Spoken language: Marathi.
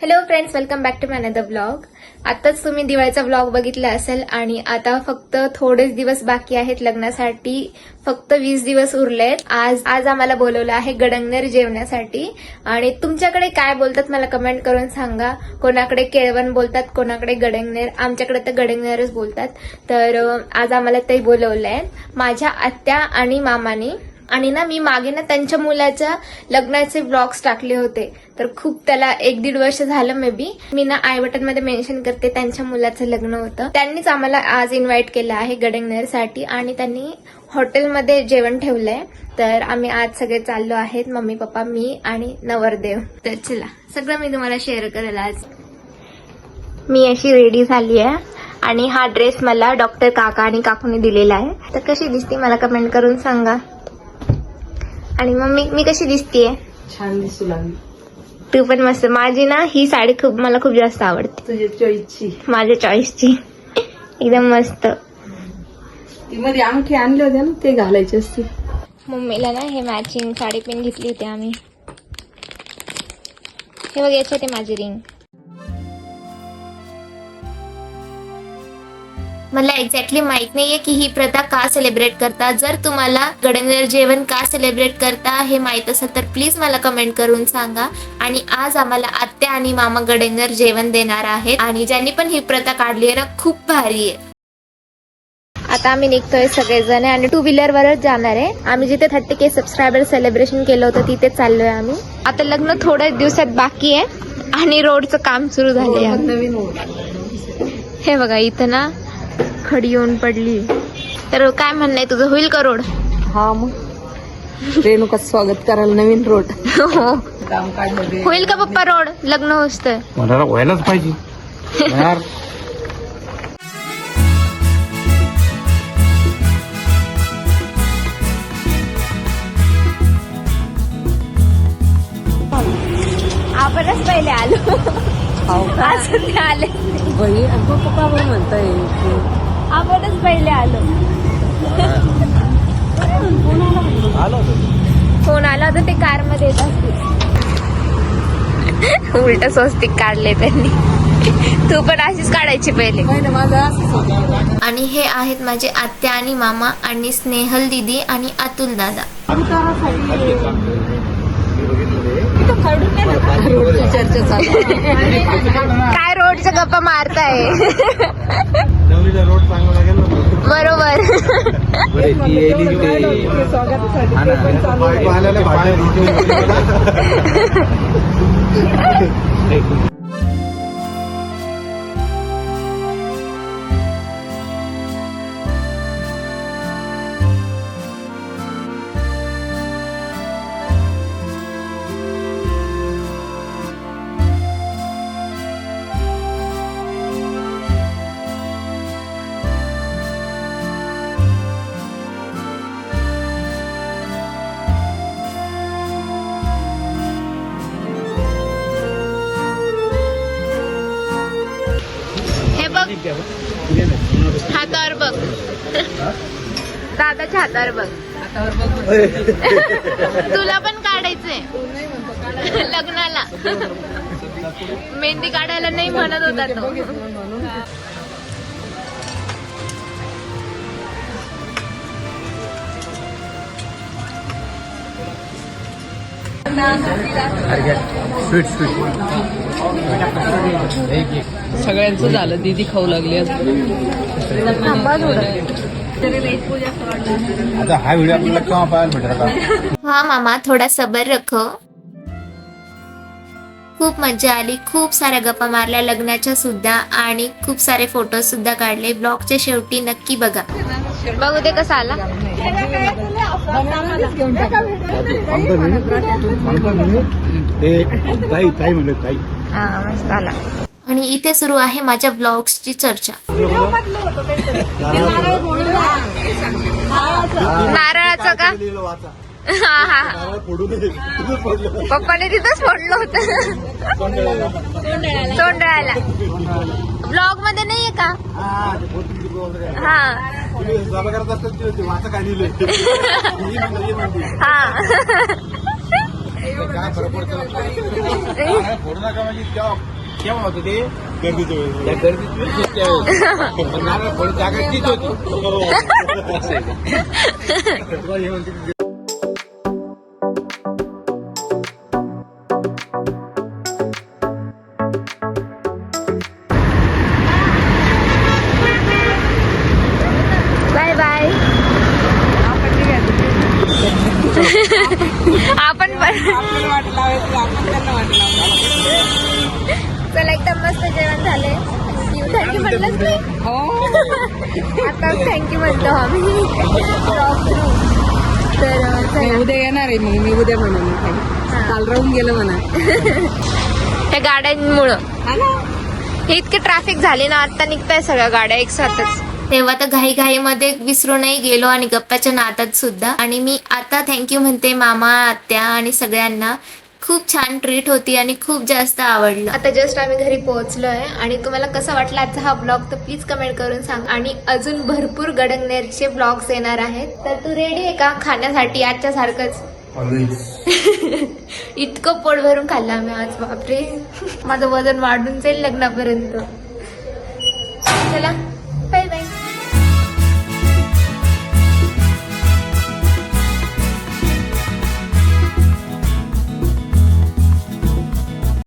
Hello friends welcome back to man the blog आताच तुम्ही दिवाळीचा ब्लॉग बघितला असेल आणि आता फक्त थोडेच दिवस बाकी आहेत लग्नासाठी. फक्त वीस दिवस उरलेत. आज आज आम्हाला बोलवलं आहे गडंगनेर जेवण्यासाठी. आणि तुमच्याकडे काय बोलतात मला कमेंट करून सांगा. कोणाकडे केळवण बोलतात कोणाकडे गडंगनेर. आमच्याकडे तर गडंगनेरच बोलतात. तर आज आम्हाला ते बोलवलंय. माझ्या आत्या आणि मामानी. आणि ना मी मागे ना त्यांच्या मुलाच्या लग्नाचे ब्लॉग्स टाकले होते. तर खूप त्याला एक दीड वर्ष झालं मे बी मी ना आय बटनमध्ये मेन्शन करते त्यांच्या मुलाचं लग्न होतं. त्यांनीच आम्हाला आज इन्व्हाइट केलं आहे गडंगनेरसाठी आणि त्यांनी हॉटेलमध्ये जेवण ठेवलंय. तर आम्ही आज सगळे चाललो आहेत. मम्मी पप्पा मी आणि नवरदेव. तर चला सगळं मी तुम्हाला शेअर करेल आज. मी अशी रेडी झाली आहे. आणि हा ड्रेस मला डॉक्टर काका आणि काकूने दिलेला आहे. तर कशी दिसते मला कमेंट करून सांगा. आणि मम्मी मी कशी दिसतीये? छान दिसू लागली. तू पण मस्त. माझी ना ही साडी खूप मला खूप जास्त आवडते. तुझ्या चॉईसची माझ्या चॉईसची एकदम मस्त. ती मध्ये अंगठी आणले होते ना ते घालायचे असते. मम्मीला ना हे मॅचिंग साडी पिन घेतली होती आम्ही. हे बघ याच्यात आहे माझी रिंग मला एक्झॅक्टली माहीत नाहीये की ही प्रथा का सेलिब्रेट करता. जर तुम्हाला गडंगर जेवण का सेलिब्रेट करता हे माहीत असेल तर प्लीज मला कमेंट करून सांगा. आणि आज आम्हाला आत्या आणि मामा गडंगर जेवण देणार आहेत आणि ज्यांनी पण ही प्रथा काढली आहे ना खूप भारी आहे. आता आम्ही निघतोय सगळेजण आणि टू व्हीलर वरच जाणार आहे. आम्ही जिथे थर्टी के सबस्क्रायबर सेलिब्रेशन केलं होतं तिथे चाललोय आम्ही. आता लग्न थोड्याच दिवसात बाकी आहे आणि रोडचं काम सुरू झालंय. नवीन हो. हे बघा इथं ना खडी येऊन पडली. तर काय म्हणणं आहे तुझं? होईल का रोड? हा मग. रेणुका स्वागत करायला नवीन रोड. हो. होईल का पप्पा रोड? लग्न होतं मला व्हायलाच पाहिजे. यार. आपणच पहिले आलो. ते आले. अगं पप्पा म्हणताय. आपणच पहिले आलो. फोन आला होता ते कारमध्ये येत असतील. उलट स्वस्तिक काढले त्यांनी. तू पण अशीच काढायची पहिले. आणि हे आहेत माझे आत्या आणि मामा आणि स्नेहल दिदी आणि अतुल दादा. काय रोडच्या गप्पा मारताय. रोड चांगला लागेल बरोबर. बरे, हातावर बघ. दादाच्या हातावर बघ. तुला पण काढायचंय. लग्नाला. मेहंदी काढायला नाही म्हणत होता तो. Sweet sweet. सगळ्यांचं झालं दीदी खाऊ लागली आता हा व्हिडिओ आपल्याला केव्हा पाहायला भेटेल आता? हा मामा थोडा सबर रखो. खूप मजा आली खूप साऱ्या गप्पा मारल्या लग्नाच्या सुद्धा आणि खूप सारे फोटो सुद्धा काढले. ब्लॉगच्या शेवटी नक्की बघा. बघू दे कसा आला. ते ताई ताई म्हणले ताई. हा मस्त आला. आणि इथे सुरू आहे माझ्या ब्लॉग्सची चर्चा. नारळाचं का? हा हा पप्पाने तिथंच फोडलं होतं. तोंडळाला ब्लॉगमध्ये नाहीये का? हा. हा. काय फरक पडतो नारळ फोडू नका म्हणजे तेव्हा केव्हा होतं ते गर्दीच्या वेळेस त्या गर्दीत वेळेस होती त्यावेळेस. पण नारळ फोडू जागा तीच होती चला एकदम मस्त जेवण झालंय. थँक्यू थँक्यू म्हटलंच नाही हो. आता थँक्यू म्हणतो आम्ही. तर. उद्या येणार आहे मग मी उद्या म्हणा मग काही. काल राहून गेलं म्हणा. त्या गाड्यांमुळं. इतके ट्रॅफिक झाले ना आता निघताय सगळ्या गाड्या एक साथच. तेव्हा तर घाई घाईमध्ये विसरूनही गेलो आणि गप्पाच्या नादात सुद्धा. आणि मी आता थँक्यू म्हणते मामा आत्या आणि सगळ्यांना. खूप छान ट्रीट होती आणि खूप जास्त आवडलं. आता जस्ट आम्ही घरी पोहोचलोय आणि तुम्हाला कसा वाटला आजचा हा ब्लॉग तर प्लीज कमेंट करून सांग. आणि अजून भरपूर गडंगनेरचे ब्लॉग्स येणार आहेत. तर तू रेडी आहे का खाण्यासाठी? आजच्या सारखंच इतकं पोट भरून खाल्लं आम्ही आज बापरे. माझं वजन वाढून जाईल लग्नापर्यंत. चला.